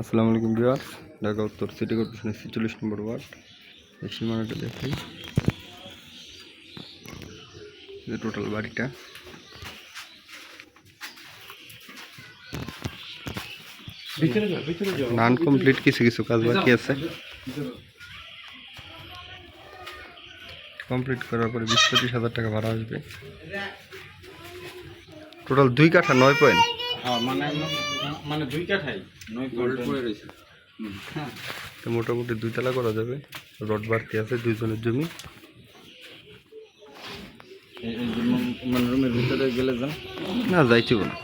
আসসালামু আলাইকুম ভিউয়ার্স ঢাকা উত্তর সিটি কর্পোরেশনের ছেচল্লিশ নম্বর ওয়ার্ড এই সীমানাটা দেখেন। যে টোটাল বাড়িটা। নান কমপ্লিট কিছু কিছু কাজ বাকি আছে। কমপ্লিট করার পরে বিশ পঁচিশ হাজার টাকা ভাড়া আসবে। টোটাল দুই কাঠা নয় পয়েন্ট হ্যাঁ মানে মানে দুই কাঠাই নয় রয়েছে। তো মোটামুটি দুইতলা করা যাবে। রড বাড়তি আছে দুইজনের জমি। মানে রুমের ভিতরে গেলে যান। না যাইছিল না।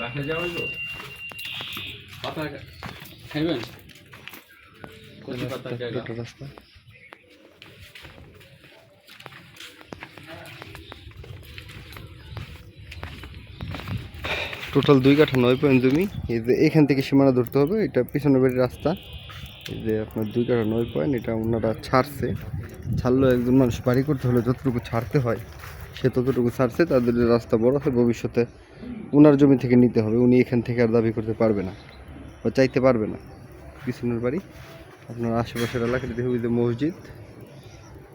রাখে যাওয়া যাব পাতা খাইবেন? রাস্তা। টোটাল দুই কাঠা নয় পয়েন্ট জমি এই যে এখান থেকে সীমানা ধরতে হবে, এটা পিছনের বাড়ির রাস্তা। এই যে আপনার দুই কাঠা নয় পয়েন্ট, এটা ওনারা ছাড়ছে। ছাড়লেও একজন মানুষ বাড়ি করতে হলে যতটুকু ছাড়তে হয়, সে ততটুকু ছাড়ছে, তাদের রাস্তা বড় হয় ভবিষ্যতে ওনার জমি থেকে নিতে হবে। উনি এখান থেকে আর দাবি করতে পারবে না, বা চাইতে পারবে না। পিছনের বাড়ি, আপনার আশেপাশের এলাকাটি দেখবে যে মসজিদ।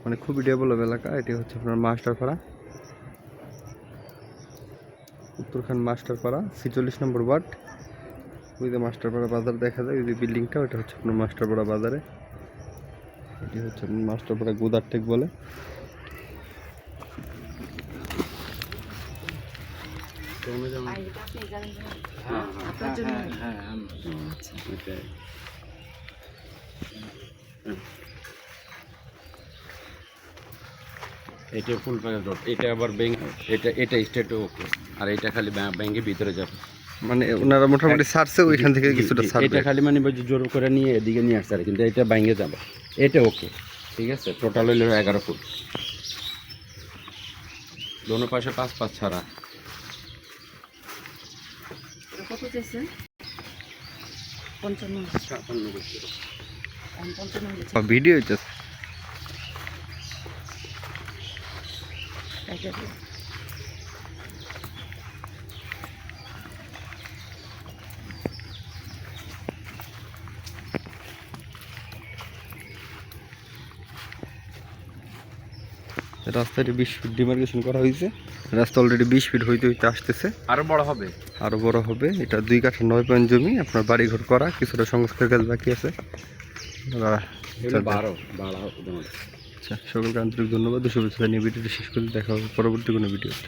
মানে খুবই ডেভেলপ এলাকা, এটি হচ্ছে আপনার মাস্টার মাস্টারপাড়া। উত্তরখান মাস্টারপাড়া ছিচল্লিশ নম্বর ওয়ার্ড ওই যে মাস্টারপাড়া বাজার দেখা যায় ওই যে বিল্ডিংটা ওটা হচ্ছে আপনার মাস্টারপাড়া বাজারে এটি হচ্ছে আপনার মাস্টারপাড়া গোদারটেক বলে হ্যাঁ হ্যাঁ এটা ফুল প্যাকেজ রোড এটা আবার ব্যাংক এটা এটা স্টেট ওকে আর এটা খালি ব্যাংকের ভিতরে যাবে। মানে ওনারা মোটামুটি ছাড়ছে ওইখান থেকে কিছুটা ছাড়বে। এটা খালি মানে জোর করে নিয়ে এদিকে নিয়ে আসছে আর কিন্তু এটা ব্যাংকে যাবে। এটা ওকে ঠিক আছে? টোটাল হইল এগারো ফুট। দোনো পাশে পাঁচ পাঁচ ছাড়া। ভিডিও হইতেছে। রাস্তাটি বিশ ফিট ডিমার্কেশন করা হয়েছে রাস্তা অলরেডি বিশ ফিট হইতে হইতে আসতেছে। আরও বড় হবে? আরও বড় হবে। এটা দুই কাঠা নয় পয়েন্ট জমি আপনার বাড়িঘর করা কিছুটা সংস্কার কাজ বাকি আছে। বারো বারো। আচ্ছা সকলকে আন্তরিক ধন্যবাদ। শুভেচ্ছা নিয়ে ভিডিওটি শেষ করে দেখা হবে পরবর্তী কোনো ভিডিওতে।